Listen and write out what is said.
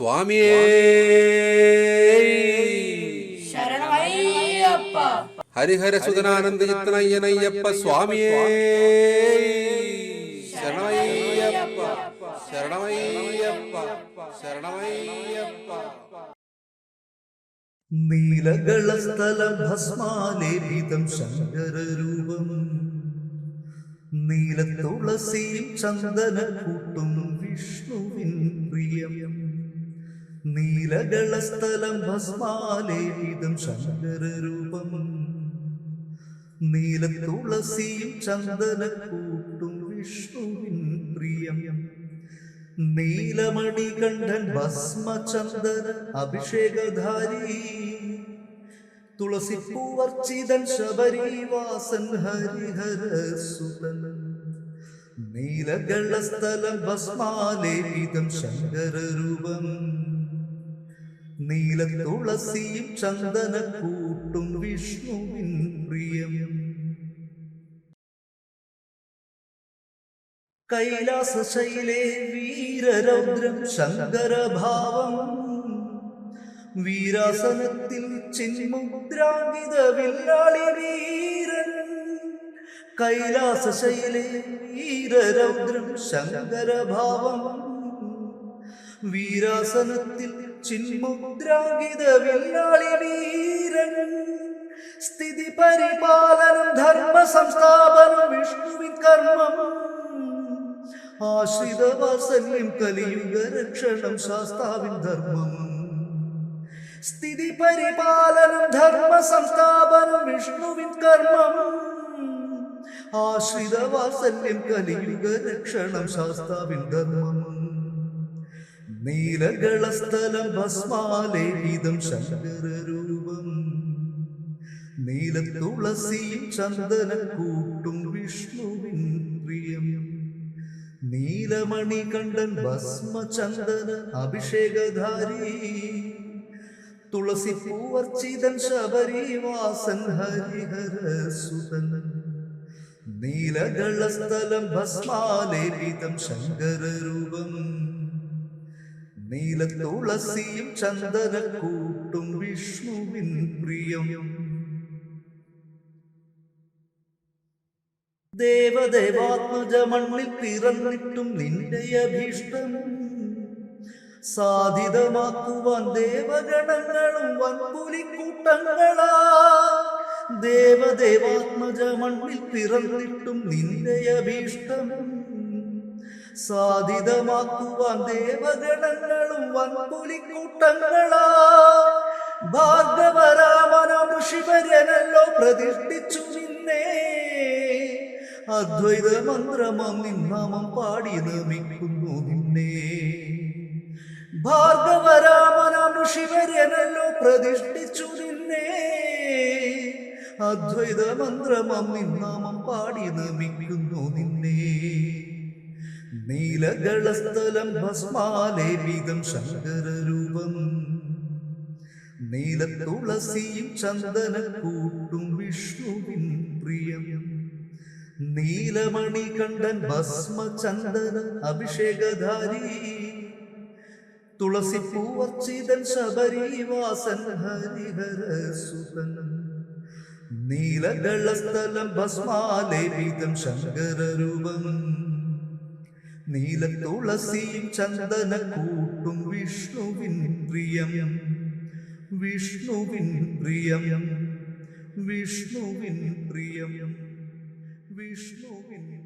സ്വാമിയേ. ശരണമയ്യപ്പ. ഹരിഹര സുതനാനന്ദ ചിത്തനയ്യനയ്യപ്പ സ്വാമിയേ. ശരണമയ്യപ്പ. ശരണമയ്യപ്പ. ശരണമയ്യപ്പ. നീലകളസ്ഥലം ഭസ്മാലേപിതം ശങ്കരരൂപം. നീലത്തുളസിയും ചന്ദന കൂട്ടും പ്രിയം നീലകളസ്ഥലം ഭസ്മാലേപിതം ശങ്കരരൂപം. നീലത്തുളസിയും ചന്ദനക്കൂട്ടും വിഷ്ണുവിൻ പ്രിയം. നീലമണികണ്ഠൻ ഭസ്മചന്ദന അഭിഷേകധാരി. തുളസിപ്പൂവർച്ചിതൻ ശബരിവാസൻ ഹരിഹര ഹരിഹരസുതൻ നീലഗളസ്ഥലം ഭസ്മാലേപിതം ശങ്കരരൂപം ചന്ദന കൂട്ടും വിഷ്ണുവിൻ പ്രിയം കൈലാസശൈലേ വീരരൗദ്രം ശങ്കരഭാവം. വീരാസനത്തിൽ ചിന്മുദ്രാങ്കിത വില്ലാളി വീരൻ. കൈലാസശൈലേ വീരരൗദ്രം ശങ്കരഭാവം. വീരാസനത്തിൽ ചിന്മുദ്രാങ്കിത വില്ലാളി വീരൻ സ്ഥിതി പരിപാലനം ധർമ്മ സംസ്ഥാപനം വിഷ്ണുവിൻ കർമ്മം. ആശ്രിത വാത്സല്യം കലിയുഗ രക്ഷണം ശാസ്താവിൻ ധർമ്മം. സ്ഥിതി പരിപാലനം ധർമ്മ സംസ്ഥാപനം വിഷ്ണുവിൻ കർമ്മം. ആശ്രിത വാത്സല്യം കലിയുഗ രക്ഷണം ശാസ്താവിൻ ധർമ്മം. നീലകളസ്ഥലം ഭസ്മാലേപിതം ശങ്കരരൂപം. നീലത്തുളസിയും ചന്ദനക്കൂട്ടും വിഷ്ണുവിൻ പ്രിയം. നീലമണി കണ്ടൻ ഭസ്മചന്ദന അഭിഷേകധാരി. തുളസി പൂവർച്ചിതൻ ശബരിവാസൻ ഹരിഹരസുതൻ നീലകളസ്ഥലം ഭസ്മാലേപിതം ശങ്കരരൂപം. നീലത്തുളസിയും ചന്ദനക്കൂട്ടും വിഷ്ണുവിൻ പ്രിയം. ദേവദേവാത്മജ മണ്ണിൽ പിറന്നിട്ടും നിന്റെ അഭീഷ്ടം സാധിതമാക്കുവാൻ ദേവഗണങ്ങളും വൻപുലിക്കൂട്ടങ്ങളാ. ദേവദേവാത്മജ മണ്ണിൽ പിറന്നിട്ടും നിന്റെ അഭീഷ്ടം സാധിതമാക്കുവാൻ ദേവഗണങ്ങളും വൻപുലിക്കൂട്ടങ്ങളാ. ഭാർഗവരാമനം ശിവരനല്ലോ പ്രതിഷ്ഠിച്ചു നിന്നേ. അദ്വൈത മന്ത്രമം നിന്നാമം പാടി നമിക്കുന്നു നിന്നെ. ഭാർഗവരാമനം ശിവരനല്ലോ പ്രതിഷ്ഠിച്ചു നിന്നെ. അദ്വൈത മന്ത്രമം നിന്നാമം പാടി നമിക്കുന്നു നിന്നെ. നീലകളസ്ഥലം ഭസ്മാലേപിതം ശങ്കരരൂപം. നീലത്തുളസിയും ചന്ദനക്കൂട്ടും വിഷ്ണുവിൻ പ്രിയം. നീലമണി കണ്ടൻ ഭസ്മ ചന്ദന അഭിഷേകധാരി. തുളസി പൂവർച്ചിതൻ ശബരിവാസൻ ഹരിഹര സുതൻ. നീലകളസ്ഥലം ഭസ്മാലേപിതം ശങ്കരരൂപം. നീലത്തുളസിയും ചന്ദനക്കൂട്ടും വിഷ്ണുവിൻ പ്രിയം. വിഷ്ണുവിൻ പ്രിയം. വിഷ്ണുവിൻ പ്രിയം. വിഷ്ണുവിൻ പ്രിയം